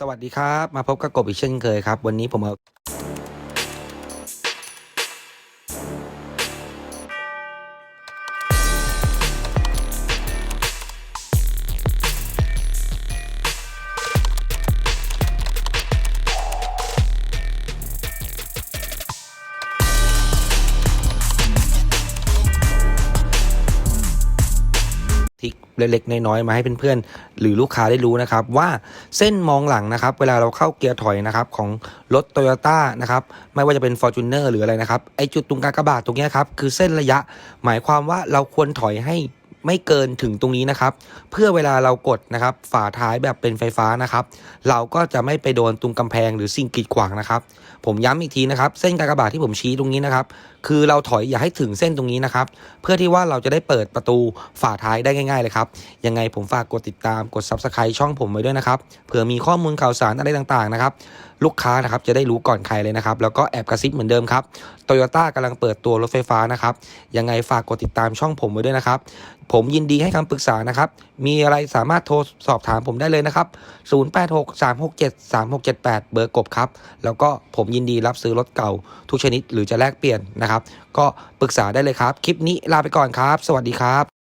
สวัสดีครับ มาพบกับกบอีกเช่นเคยครับ วันนี้ผมเอา ทิกเล็กๆน้อยๆมาให้เพื่อนๆหรือลูกค้าได้รู้นะครับ ว่าเส้นมองหลังนะครับ เวลาเราเข้าเกียร์ถอยนะครับของรถโตโยต้านะครับไม่ว่าจะเป็น f o r t u n e r หรืออะไรนะครับไอจุดตรงกลางกระบาดตรงนี้ครับคือเส้นระยะ หมายความว่าเราควรถอยให้ ไม่เกินถึงตรงนี้นะครับ เพื่อเวลาเรากดนะครับ ฝาท้ายแบบเป็นไฟฟ้านะครับ เราก็จะไม่ไปโดนตรงกำแพงหรือสิ่งกีดขวางนะครับ ผมย้ำอีกทีนะครับ เส้นกากบาทที่ผมชี้ตรงนี้นะครับ คือเราถอยอย่าให้ถึงเส้นตรงนี้นะครับ เพื่อที่ว่าเราจะได้เปิดประตูฝาท้ายได้ง่าย ๆ เลยครับยังไงผมฝากกดติดตามกด Subscribe ช่องผมไว้ด้วยนะครับเผื่อมีข้อมูลข่าวสารอะไรต่างๆนะครับลูกค้านะครับจะได้รู้ก่อนใครเลยนะครับ แล้วก็แอบกระซิบเหมือนเดิมครับโตโยต้ากำลังเปิดตัวรถไฟฟ้านะครับ ยังไงฝากกดติดตามช่องผมไว้ด้วยนะครับ ผมยินดีให้คำปรึกษานะครับ มีอะไรสามารถโทรสอบถามผมได้เลยนะครับ 0863673678 เบอร์กบครับ แล้วก็ผมยินดีรับซื้อรถเก่าทุกชนิดหรือจะแลกเปลี่ยนนะครับ ก็ปรึกษาได้เลยครับ คลิปนี้ลาไปก่อนครับ สวัสดีครับ